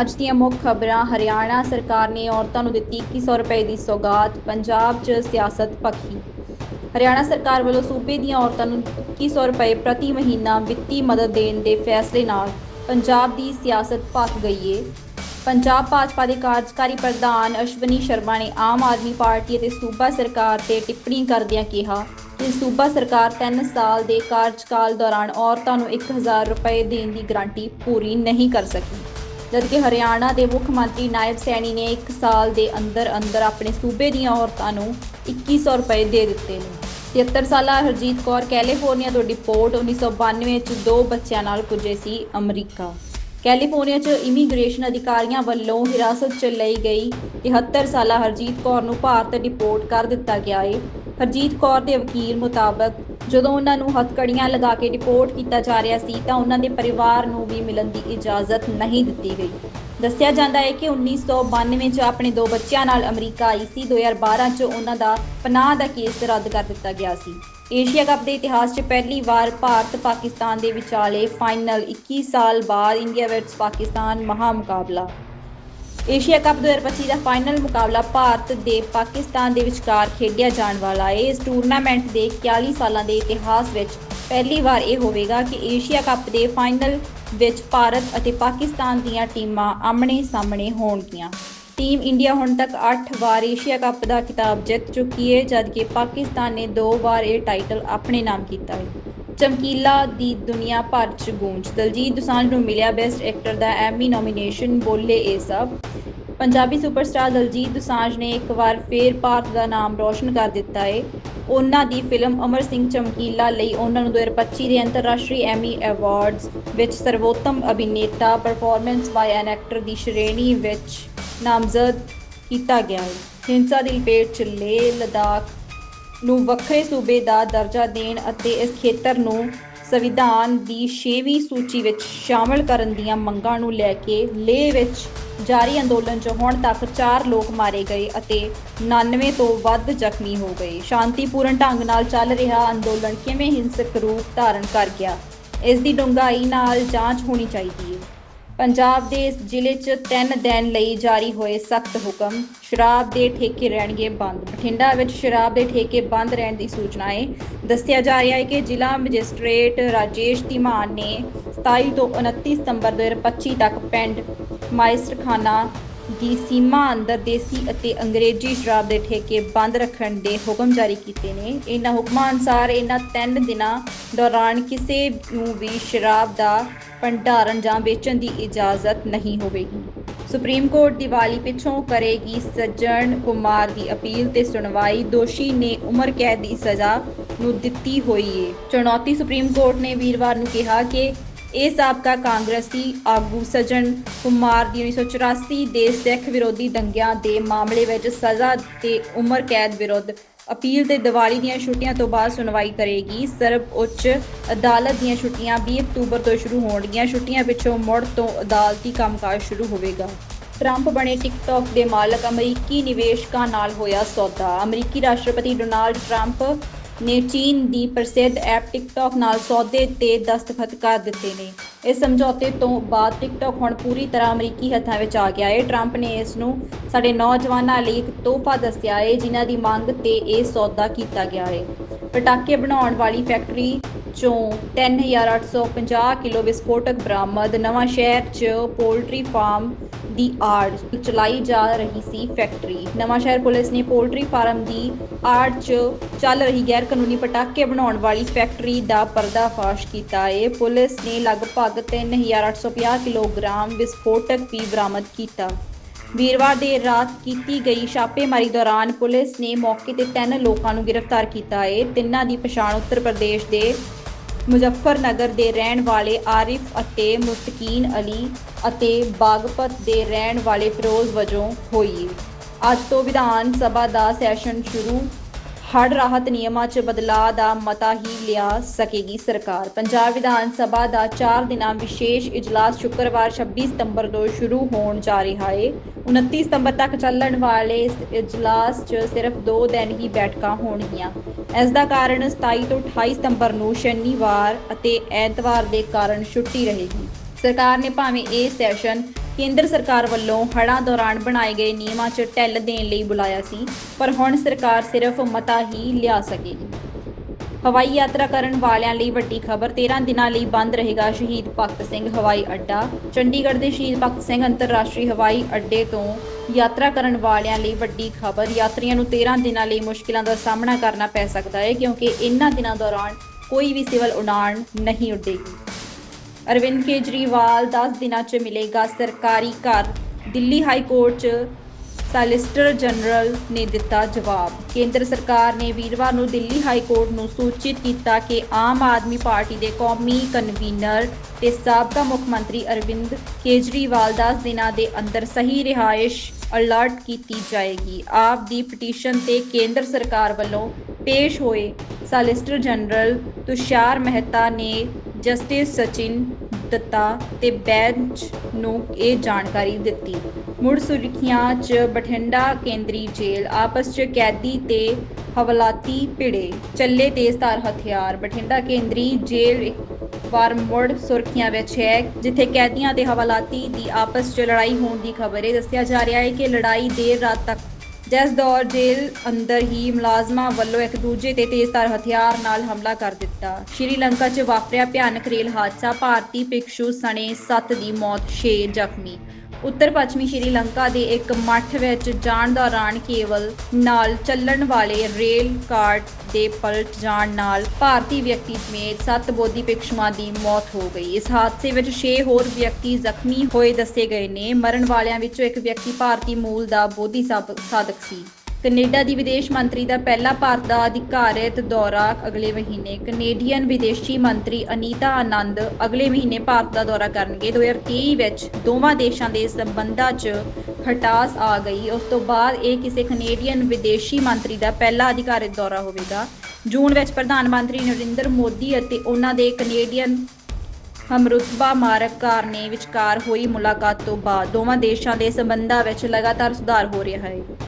ਅੱਜ ਦੀਆਂ ਮੁੱਖ ਖਬਰਾਂ, ਹਰਿਆਣਾ ਸਰਕਾਰ ਨੇ ਔਰਤਾਂ ਨੂੰ ਦਿੱਤੀ 2100 ਰੁਪਏ ਦੀ ਸੌਗਾਤ, ਪੰਜਾਬ 'ਚ ਸਿਆਸਤ ਪੱਖੀ ਹਰਿਆਣਾ ਸਰਕਾਰ ਵੱਲੋਂ ਸੂਬੇ ਦੀਆਂ ਔਰਤਾਂ ਨੂੰ 2100 ਰੁਪਏ ਪ੍ਰਤੀ ਮਹੀਨਾ ਵਿੱਤੀ ਮਦਦ ਦੇਣ ਦੇ ਫੈਸਲੇ ਨਾਲ ਪੰਜਾਬ ਦੀ ਸਿਆਸਤ ਪੱਕ ਗਈ ਏ। ਪੰਜਾਬ ਭਾਜਪਾ ਦੇ ਕਾਰਜਕਾਰੀ ਪ੍ਰਧਾਨ ਅਸ਼ਵਨੀ ਸ਼ਰਮਾ ਨੇ ਆਮ ਆਦਮੀ ਪਾਰਟੀ ਅਤੇ ਸੂਬਾ ਸਰਕਾਰ ਤੇ ਟਿੱਪਣੀ ਕਰਦਿਆਂ ਕਿਹਾ ਕਿ ਸੂਬਾ ਸਰਕਾਰ 3 ਸਾਲ ਦੇ ਕਾਰਜਕਾਲ ਦੌਰਾਨ ਔਰਤਾਂ ਨੂੰ 1000 ਰੁਪਏ ਦੇਣ ਦੀ ਗਰੰਟੀ ਪੂਰੀ ਨਹੀਂ ਕਰ ਸਕੀ। ਜਦਕਿ ਹਰਿਆਣਾ ਦੇ ਮੁੱਖ ਮੰਤਰੀ ਨਾਇਬ ਸੈਣੀ ਨੇ 1 ਸਾਲ ਦੇ ਅੰਦਰ ਅੰਦਰ ਆਪਣੇ ਸੂਬੇ ਦੀਆਂ ਔਰਤਾਂ ਨੂੰ 2100 ਰੁਪਏ ਦੇ ਦਿੱਤੇ ਨੇ। 73 ਸਾਲਾ ਹਰਜੀਤ ਕੌਰ ਕੈਲੀਫੋਰਨੀਆ ਤੋਂ ਡਿਪੋਰਟ 1992 ਵਿੱਚ ਦੋ ਬੱਚਿਆਂ ਨਾਲ ਪੁੱਜੇ ਸੀ ਅਮਰੀਕਾ। ਕੈਲੀਫੋਰਨੀਆ 'ਚ ਇਮੀਗ੍ਰੇਸ਼ਨ ਅਧਿਕਾਰੀਆਂ ਵੱਲੋਂ ਹਿਰਾਸਤ 'ਚ ਲਈ ਗਈ 73 ਸਾਲਾ ਹਰਜੀਤ ਕੌਰ ਨੂੰ ਭਾਰਤ ਡਿਪੋਰਟ ਕਰ ਦਿੱਤਾ ਗਿਆ ਏ। ਹਰਜੀਤ ਕੌਰ ਦੇ ਵਕੀਲ ਮੁਤਾਬਕ ਜਦੋਂ ਉਹਨਾਂ ਨੂੰ ਹੱਥਕੜੀਆਂ ਲਗਾ ਕੇ ਡਿਪੋਰਟ ਕੀਤਾ ਜਾ ਰਿਹਾ ਸੀ, ਤਾਂ ਉਹਨਾਂ ਦੇ ਪਰਿਵਾਰ ਨੂੰ ਵੀ ਮਿਲਣ ਦੀ ਇਜਾਜ਼ਤ ਨਹੀਂ ਦਿੱਤੀ ਗਈ। ਦੱਸਿਆ ਜਾਂਦਾ ਹੈ ਕਿ 1992 'ਚ ਆਪਣੇ ਦੋ ਬੱਚਿਆਂ ਨਾਲ ਅਮਰੀਕਾ ਆਈ ਸੀ। 2012 'ਚ ਉਹਨਾਂ ਦਾ ਪਨਾਹ ਦਾ ਕੇਸ ਰੱਦ ਕਰ ਦਿੱਤਾ ਗਿਆ ਸੀ। ਏਸ਼ੀਆ ਕੱਪ ਦੇ ਇਤਿਹਾਸ 'ਚ ਪਹਿਲੀ ਵਾਰ ਭਾਰਤ ਪਾਕਿਸਤਾਨ ਦੇ ਵਿਚਾਲੇ ਫਾਈਨਲ 21 ਸਾਲ ਬਾਅਦ ਇੰਡੀਆ ਵਰਸਸ ਪਾਕਿਸਤਾਨ ਮਹਾ ਮੁਕਾਬਲਾ ਏਸ਼ੀਆ ਕੱਪ 2025 ਦਾ ਫਾਈਨਲ ਮੁਕਾਬਲਾ ਭਾਰਤ ਦੇ ਪਾਕਿਸਤਾਨ ਦੇ ਵਿਚਕਾਰ ਖੇਡਿਆ ਜਾਣ ਵਾਲਾ ਹੈ। ਇਸ ਟੂਰਨਾਮੈਂਟ ਦੇ 41 ਸਾਲਾਂ ਦੇ ਇਤਿਹਾਸ ਵਿੱਚ ਪਹਿਲੀ ਵਾਰ ਇਹ ਹੋਵੇਗਾ ਕਿ ਏਸ਼ੀਆ ਕੱਪ ਦੇ ਫਾਈਨਲ ਵਿੱਚ ਭਾਰਤ ਅਤੇ ਪਾਕਿਸਤਾਨ ਦੀਆਂ ਟੀਮਾਂ ਆਮਣੇ-ਸਾਹਮਣੇ ਹੋਣਗੀਆਂ। ਟੀਮ ਇੰਡੀਆ ਹੁਣ ਤੱਕ 8 ਵਾਰ ਏਸ਼ੀਆ ਕੱਪ ਦਾ ਖਿਤਾਬ ਜਿੱਤ ਚੁੱਕੀ ਹੈ, ਜਦਕਿ ਪਾਕਿਸਤਾਨ ਨੇ 2 ਵਾਰ ਇਹ ਟਾਈਟਲ ਆਪਣੇ ਨਾਮ ਕੀਤਾ ਹੈ। ਚਮਕੀਲਾ ਦੀ ਦੁਨੀਆ ਭਰ ਚ ਗੂੰਜ। ਦਲਜੀਤ ਦੋਸਾਂਝ ਨੂੰ ਮਿਲਿਆ ਬੈਸਟ ਐਕਟਰ ਦਾ ਐਮੀ ਨੋਮੀਨੇਸ਼ਨ ਬੋਲੇ ਇਹ ਸਭ। ਪੰਜਾਬੀ ਸੁਪਰਸਟਾਰ ਦਲਜੀਤ ਦੁਸਾਂਝ ਨੇ ਇੱਕ ਵਾਰ ਫੇਰ ਭਾਰਤ ਦਾ ਨਾਮ ਰੌਸ਼ਨ ਕਰ ਦਿੱਤਾ ਹੈ ਉਹਨਾਂ ਦੀ ਫਿਲਮ ਅਮਰ ਸਿੰਘ ਚਮਕੀਲਾ ਲਈ ਉਹਨਾਂ ਨੂੰ 2025 ਦੇ ਅੰਤਰਰਾਸ਼ਟਰੀ ਐਮੀ ਅਵਾਰਡਸ ਵਿੱਚ ਸਰਵੋਤਮ ਅਭਿਨੇਤਾ ਪਰਫਾਰਮੈਂਸ ਬਾਈ ਐਨ ਐਕਟਰ ਦੀ ਸ਼੍ਰੇਣੀ ਵਿੱਚ ਨਾਮਜ਼ਦ ਕੀਤਾ ਗਿਆ ਹੈ ਹਿੰਸਾ ਦੀ ਲਪੇਟ ਚ ਲੇਹ ਲਦਾਖ ਨੂੰ ਵੱਖਰੇ ਸੂਬੇ ਦਾ ਦਰਜਾ ਦੇਣ ਅਤੇ ਇਸ ਖੇਤਰ ਨੂੰ ਸੰਵਿਧਾਨ ਦੀ 6ਵੀਂ ਸੂਚੀ ਵਿੱਚ ਸ਼ਾਮਲ ਕਰਨ ਦੀਆਂ ਮੰਗਾਂ ਨੂੰ ਲੈ ਕੇ ਲੇਹ ਵਿੱਚ ਜਾਰੀ ਅੰਦੋਲਨ 'ਚ ਹੁਣ ਤੱਕ 4 ਲੋਕ ਮਾਰੇ ਗਏ ਅਤੇ 99 ਤੋਂ ਵੱਧ ਜ਼ਖਮੀ ਹੋ ਗਏ। ਸ਼ਾਂਤੀਪੂਰਨ ਢੰਗ ਨਾਲ ਚੱਲ ਰਿਹਾ ਅੰਦੋਲਨ ਕਿਵੇਂ ਹਿੰਸਕ ਰੂਪ ਧਾਰਨ ਕਰ ਗਿਆ, ਇਸ ਦੀ ਡੂੰਘਾਈ ਨਾਲ ਜਾਂਚ ਹੋਣੀ ਚਾਹੀਦੀ ਹੈ। ਪੰਜਾਬ ਦੇ ਇਸ ਜ਼ਿਲ੍ਹੇ 'ਚ 3 ਦਿਨ ਲਈ ਜਾਰੀ ਹੋਏ ਸਖਤ ਹੁਕਮ। ਸ਼ਰਾਬ ਦੇ ਠੇਕੇ ਰਹਿਣਗੇ ਬੰਦ। ਬਠਿੰਡਾ ਵਿੱਚ ਸ਼ਰਾਬ ਦੇ ਠੇਕੇ ਬੰਦ ਰਹਿਣ ਦੀ ਸੂਚਨਾ ਹੈ ਦੱਸਿਆ ਜਾ ਰਿਹਾ ਹੈ ਕਿ ਜ਼ਿਲ੍ਹਾ ਮੈਜਿਸਟ੍ਰੇਟ ਰਾਜੇਸ਼ ਧੀਮਾਨ ਨੇ 27 ਤੋਂ 29 ਸਤੰਬਰ 2025 ਤੱਕ ਪਿੰਡ ਮਾਇਸਟਰਖਾਨਾ ਦੀ ਸੀਮਾ ਅੰਦਰ ਦੇਸੀ ਅਤੇ ਅੰਗਰੇਜ਼ੀ ਸ਼ਰਾਬ ਦੇ ਠੇਕੇ ਬੰਦ ਰੱਖਣ ਦੇ ਹੁਕਮ ਜਾਰੀ ਕੀਤੇ ਨੇ। ਇਹਨਾਂ ਹੁਕਮਾਂ ਅਨੁਸਾਰ ਇਹਨਾਂ 3 ਦਿਨਾਂ ਦੌਰਾਨ ਕਿਸੇ ਨੂੰ ਵੀ ਸ਼ਰਾਬ ਦਾ ਭੰਡਾਰਨ ਜਾਂ ਵੇਚਣ ਦੀ ਇਜਾਜ਼ਤ ਨਹੀਂ ਹੋਵੇਗੀ। ਸੁਪਰੀਮ ਕੋਰਟ ਦੀਵਾਲੀ ਪਿੱਛੋਂ ਕਰੇਗੀ ਸੱਜਣ ਕੁਮਾਰ ਦੀ ਅਪੀਲ ਤੇ ਸੁਣਵਾਈ। ਦੋਸ਼ੀ ਨੇ ਉਮਰ ਕੈਦ ਦੀ ਸਜ਼ਾ ਨੂੰ ਦਿੱਤੀ ਹੋਈ ਏ। ਚੁਣੌਤੀ ਸੁਪਰੀਮ ਕੋਰਟ ਨੇ ਵੀਰਵਾਰ ਨੂੰ ਕਿਹਾ ਕਿ ਇਹ ਸਾਬਕਾ ਕਾਂਗਰਸੀ ਆਗੂ ਸੱਜਣ ਕੁਮਾਰ ਦੀ 1984 ਦੇ ਸਿੱਖ ਵਿਰੋਧੀ ਦੰਗਿਆਂ ਦੇ ਮਾਮਲੇ ਵਿੱਚ ਸਜ਼ਾ ਤੇ ਉਮਰ ਕੈਦ ਵਿਰੁੱਧ ਅਪੀਲ ਤੇ ਦੀਵਾਲੀ ਦੀਆਂ ਛੁੱਟੀਆਂ ਤੋਂ ਬਾਅਦ ਸੁਣਵਾਈ ਕਰੇਗੀ। ਸਰਬ ਉੱਚ ਅਦਾਲਤ ਦੀਆਂ ਛੁੱਟੀਆਂ 20 ਅਕਤੂਬਰ ਤੋਂ ਸ਼ੁਰੂ ਹੋਣਗੀਆਂ। ਛੁੱਟੀਆਂ ਪਿੱਛੋਂ ਮੁੜ ਤੋਂ ਅਦਾਲਤੀ ਕੰਮਕਾਜ ਸ਼ੁਰੂ ਹੋਵੇਗਾ। ਟਰੰਪ ਬਣੇ ਟਿਕਟੌਕ ਦੇ ਮਾਲਕ ਅਮਰੀਕੀ ਨਿਵੇਸ਼ਕਾਂ ਨਾਲ ਹੋਇਆ ਸੌਦਾ। ਅਮਰੀਕੀ ਰਾਸ਼ਟਰਪਤੀ ਡੋਨਾਲਡ ਟਰੰਪ ਨੇ ਚੀਨ ਦੀ ਪ੍ਰਸਿੱਧ ਐਪ ਟਿਕਟੌਕ ਨਾਲ ਸੌਦੇ ਤੇ ਦਸਤਖਤ ਕਰ ਦਿੱਤੇ ਨੇ। ਇਸ ਸਮਝੌਤੇ ਤੋਂ ਬਾਅਦ ਟਿਕਟੌਕ ਹੁਣ ਪੂਰੀ ਤਰ੍ਹਾਂ ਅਮਰੀਕੀ ਹੱਥਾਂ ਵਿੱਚ ਆ ਗਿਆ ਹੈ। ਟਰੰਪ ਨੇ ਇਸ ਨੂੰ ਸਾਡੇ ਨੌਜਵਾਨਾਂ ਲਈ ਇੱਕ ਤੋਹਫਾ ਦੱਸਿਆ ਹੈ, ਜਿਨ੍ਹਾਂ ਦੀ ਮੰਗ ਤੇ ਇਹ ਸੌਦਾ ਕੀਤਾ ਗਿਆ ਹੈ। ਪਟਾਕੇ ਬਣਾਉਣ ਵਾਲੀ ਫੈਕਟਰੀ ਚੋਂ 3850 ਕਿਲੋ ਵਿਸਫੋਟਕ ਬਰਾਮਦ, ਨਵਾਂ ਸ਼ਹਿਰ 'ਚ ਪੋਲਟਰੀ ਫਾਰਮ ਦੀ ਆੜ ਚਲਾਈ ਜਾ ਰਹੀ ਸੀ ਫੈਕਟਰੀ। ਨਵਾਂ ਪੁਲਿਸ ਨੇ ਪੋਲਟਰੀ ਫਾਰਮ ਦੀ ਆੜ 'ਚ ਚੱਲ ਰਹੀ ਗੈਰ ਕਾਨੂੰਨੀ ਪਟਾਕੇ ਬਣਾਉਣ ਵਾਲੀ ਫੈਕਟਰੀ ਦਾ ਪਰਦਾਫਾਸ਼ ਕੀਤਾ। ਹੈ ਪੁਲਿਸ ਨੇ ਲਗਭਗ 3850 ਕਿਲੋਗ੍ਰਾਮ ਵਿਸਫੋਟਕ ਵੀ ਬਰਾਮਦ ਕੀਤਾ। ਵੀਰਵਾਰ ਦੇਰ ਰਾਤ ਕੀਤੀ ਗਈ ਛਾਪੇਮਾਰੀ ਦੌਰਾਨ ਪੁਲਿਸ ਨੇ ਮੌਕੇ ਤੇ ਤਿੰਨ ਲੋਕਾਂ ਨੂੰ ਗ੍ਰਿਫਤਾਰ ਕੀਤਾ। ਏ ਤਿੰਨਾਂ ਦੀ ਪਛਾਣ ਉੱਤਰ ਪ੍ਰਦੇਸ਼ ਦੇ ਮੁਜ਼ੱਫਰਨਗਰ ਦੇ ਰਹਿਣ ਵਾਲੇ ਆਰਿਫ ਅਤੇ ਮੁਸਤਕੀਨ ਅਲੀ ਅਤੇ ਬਾਗਪਤ ਦੇ ਰਹਿਣ ਵਾਲੇ ਫਿਰੋਜ਼ ਵਜੋਂ ਹੋਈ। ਅੱਜ ਤੋਂ ਵਿਧਾਨ ਸਭਾ ਦਾ ਸੈਸ਼ਨ ਸ਼ੁਰੂ ਹੜ੍ਹ ਰਾਹਤ ਨਿਯਮਾਂ 'ਚ ਬਦਲਾਅ ਦਾ ਮਤਾ ਹੀ ਲਿਆ ਸਕੇਗੀ ਸਰਕਾਰ। ਪੰਜਾਬ ਵਿਧਾਨ ਸਭਾ ਦਾ 4 ਦਿਨਾਂ ਵਿਸ਼ੇਸ਼ ਇਜਲਾਸ ਸ਼ੁੱਕਰਵਾਰ 26 ਸਤੰਬਰ ਤੋਂ ਸ਼ੁਰੂ ਹੋਣ ਜਾ ਰਿਹਾ ਹੈ 29 ਸਤੰਬਰ ਤੱਕ ਚੱਲਣ ਵਾਲੇ ਇਸ ਇਜਲਾਸ 'ਚ ਸਿਰਫ 2 ਦਿਨ ਹੀ ਬੈਠਕਾਂ ਹੋਣਗੀਆਂ। ਇਸ ਦਾ ਕਾਰਨ 27 ਤੋਂ 28 ਸਤੰਬਰ ਨੂੰ ਸ਼ਨੀਵਾਰ ਅਤੇ ਐਤਵਾਰ ਦੇ ਕਾਰਨ ਛੁੱਟੀ ਰਹੇਗੀ। ਸਰਕਾਰ ਨੇ ਭਾਵੇਂ ਇਹ ਸੈਸ਼ਨ ਕੇਂਦਰ ਸਰਕਾਰ ਵੱਲੋਂ ਹੜ੍ਹਾਂ ਦੌਰਾਨ ਬਣਾਏ ਗਏ ਨਿਯਮਾਂ 'ਚ ਢਿੱਲ ਦੇਣ ਲਈ ਬੁਲਾਇਆ ਸੀ, ਪਰ ਹੁਣ ਸਰਕਾਰ ਸਿਰਫ ਮਤਾ ਹੀ ਲਿਆ ਸਕੇਗੀ। ਹਵਾਈ ਯਾਤਰਾ ਕਰਨ ਵਾਲਿਆਂ ਲਈ ਵੱਡੀ ਖਬਰ 13 ਦਿਨਾਂ ਲਈ ਬੰਦ ਰਹੇਗਾ ਸ਼ਹੀਦ ਭਗਤ ਸਿੰਘ ਹਵਾਈ ਅੱਡਾ। ਚੰਡੀਗੜ੍ਹ ਦੇ ਸ਼ਹੀਦ ਭਗਤ ਸਿੰਘ ਅੰਤਰਰਾਸ਼ਟਰੀ ਹਵਾਈ ਅੱਡੇ ਤੋਂ ਯਾਤਰਾ ਕਰਨ ਵਾਲਿਆਂ ਲਈ ਵੱਡੀ ਖਬਰ, ਯਾਤਰੀਆਂ ਨੂੰ 13 ਦਿਨਾਂ ਲਈ ਮੁਸ਼ਕਿਲਾਂ ਦਾ ਸਾਹਮਣਾ ਕਰਨਾ ਪੈ ਸਕਦਾ ਹੈ, ਕਿਉਂਕਿ ਇਨ੍ਹਾਂ ਦਿਨਾਂ ਦੌਰਾਨ ਕੋਈ ਵੀ ਸਿਵਲ ਉਡਾਣ ਨਹੀਂ ਉੱਡੇਗੀ। ਅਰਵਿੰਦ ਕੇਜਰੀਵਾਲ 10 ਦਿਨਾਂ 'ਚ ਮਿਲੇਗਾ ਸਰਕਾਰੀ ਘਰ। ਦਿੱਲੀ ਹਾਈ ਕੋਰਟ 'ਚ ਸਾਲਿਸਟਰ ਜਨਰਲ ਨੇ ਦਿੱਤਾ ਜਵਾਬ। ਕੇਂਦਰ ਸਰਕਾਰ ਨੇ ਵੀਰਵਾਰ ਨੂੰ ਦਿੱਲੀ ਹਾਈ ਕੋਰਟ ਨੂੰ ਸੂਚਿਤ ਕੀਤਾ ਕਿ ਆਮ ਆਦਮੀ ਪਾਰਟੀ ਦੇ ਕੌਮੀ ਕਨਵੀਨਰ ਤੇ ਸਾਬਕਾ ਮੁੱਖ ਮੰਤਰੀ ਅਰਵਿੰਦ ਕੇਜਰੀਵਾਲ 10 ਦਿਨਾਂ ਦੇ ਅੰਦਰ ਸਹੀ ਰਿਹਾਇਸ਼ ਅਲਰਟ ਕੀਤੀ ਜਾਏਗੀ। ਆਪ ਦੀ ਪਟੀਸ਼ਨ ਤੇ ਕੇਂਦਰ ਸਰਕਾਰ ਵੱਲੋਂ ਪੇਸ਼ ਹੋਏ ਸਾਲਿਸਟਰ ਜਨਰਲ ਤੁਸ਼ਾਰ ਮਹਿਤਾ ਨੇ ਜਸਟਿਸ ਸਚਿਨ ਦਿੱਤਾ ਤੇ ਬੈਂਚ ਨੂੰ ਇਹ ਜਾਣਕਾਰੀ ਦਿੱਤੀ। ਮੁੜ ਸੁਰਖੀਆਂ 'ਚ ਬਠਿੰਡਾ ਕੇਂਦਰੀ ਜੇਲ੍ਹ, ਆਪਸ 'ਚ ਕੈਦੀ ਤੇ ਹਵਾਲਾਤੀ ਭਿੜੇ, ਚੱਲੇ ਤੇਜ਼ਧਾਰ ਹਥਿਆਰ। ਬਠਿੰਡਾ ਕੇਂਦਰੀ ਜੇਲ੍ਹ ਇੱਕ ਵਾਰ ਮੁੜ ਸੁਰਖੀਆਂ ਵਿੱਚ ਹੈ, ਜਿੱਥੇ ਕੈਦੀਆਂ ਤੇ ਹਵਾਲਾਤੀ ਦੀ ਆਪਸ 'ਚ ਲੜਾਈ ਹੋਣ ਦੀ ਖਬਰ ਹੈ। ਦੱਸਿਆ ਜਾ ਰਿਹਾ ਹੈ ਕਿ ਲੜਾਈ ਦੇਰ ਰਾਤ ਤੱਕ ਜਿਸ ਦੌਰ ਜੇਲ੍ਹ ਅੰਦਰ ਹੀ ਮੁਲਾਜ਼ਮਾਂ ਵੱਲੋਂ ਇੱਕ ਦੂਜੇ ਤੇ ਤੇਜ਼ਧਾਰ ਹਥਿਆਰ ਨਾਲ ਹਮਲਾ ਕਰ ਦਿੱਤਾ। ਸ਼੍ਰੀਲੰਕਾ 'ਚ ਵਾਪਰਿਆ ਭਿਆਨਕ ਰੇਲ ਹਾਦਸਾ, ਭਾਰਤੀ ਭਿਕਸ਼ੂ ਸਣੇ 7 ਦੀ ਮੌਤ 6 ਜ਼ਖਮੀ। ਉੱਤਰ ਪੱਛਮੀ ਸ਼੍ਰੀਲੰਕਾ ਦੇ ਇੱਕ ਮੱਠ ਵਿੱਚ ਜਾਣ ਦੌਰਾਨ ਕੇਵਲ ਨਾਲ ਚੱਲਣ ਵਾਲੇ ਰੇਲ ਕਾਰਟ ਦੇ ਪਲਟ ਜਾਣ ਨਾਲ ਭਾਰਤੀ ਵਿਅਕਤੀ ਸਮੇਤ 7 ਬੋਧੀ ਭਿਕਸ਼ੂਆਂ ਦੀ ਮੌਤ ਹੋ ਗਈ। ਇਸ ਹਾਦਸੇ ਵਿੱਚ 6 ਹੋਰ ਵਿਅਕਤੀ ਜ਼ਖਮੀ ਹੋਏ ਦੱਸੇ ਗਏ ਨੇ। ਮਰਨ ਵਾਲਿਆਂ ਵਿੱਚੋਂ ਇੱਕ ਵਿਅਕਤੀ ਭਾਰਤੀ ਮੂਲ ਦਾ ਬੋਧੀ ਸਾਬ- ਸਾਧਕ ਸੀ। ਕੈਨੇਡਾ ਦੀ ਵਿਦੇਸ਼ ਮੰਤਰੀ ਦਾ ਪਹਿਲਾ ਭਾਰਤ ਦਾ ਅਧਿਕਾਰਤ ਦੌਰਾ ਅਗਲੇ ਮਹੀਨੇ। ਕੈਨੇਡੀਅਨ ਵਿਦੇਸ਼ੀ ਮੰਤਰੀ ਅਨੀਤਾ ਆਨੰਦ ਅਗਲੇ ਮਹੀਨੇ ਭਾਰਤ ਦਾ ਦੌਰਾ ਕਰਨਗੇ। 2023 ਵਿੱਚ ਦੋਵਾਂ ਦੇਸ਼ਾਂ ਦੇ ਸੰਬੰਧਾਂ 'ਚ ਖਟਾਸ ਆ ਗਈ। ਉਸ ਤੋਂ ਬਾਅਦ ਇਹ ਕਿਸੇ ਕੈਨੇਡੀਅਨ ਵਿਦੇਸ਼ੀ ਮੰਤਰੀ ਦਾ ਪਹਿਲਾ ਅਧਿਕਾਰਿਤ ਦੌਰਾ ਹੋਵੇਗਾ। ਜੂਨ ਵਿੱਚ ਪ੍ਰਧਾਨ ਮੰਤਰੀ ਨਰਿੰਦਰ ਮੋਦੀ ਅਤੇ ਉਹਨਾਂ ਦੇ ਕੈਨੇਡੀਅਨ ਹਮਰੁਤਬਾ ਮਾਰਕ ਕਾਰਨੇ ਵਿਚਕਾਰ ਹੋਈ ਮੁਲਾਕਾਤ ਤੋਂ ਬਾਅਦ ਦੋਵਾਂ ਦੇਸ਼ਾਂ ਦੇ ਸੰਬੰਧਾਂ ਵਿੱਚ ਲਗਾਤਾਰ ਸੁਧਾਰ ਹੋ ਰਿਹਾ ਹੈ।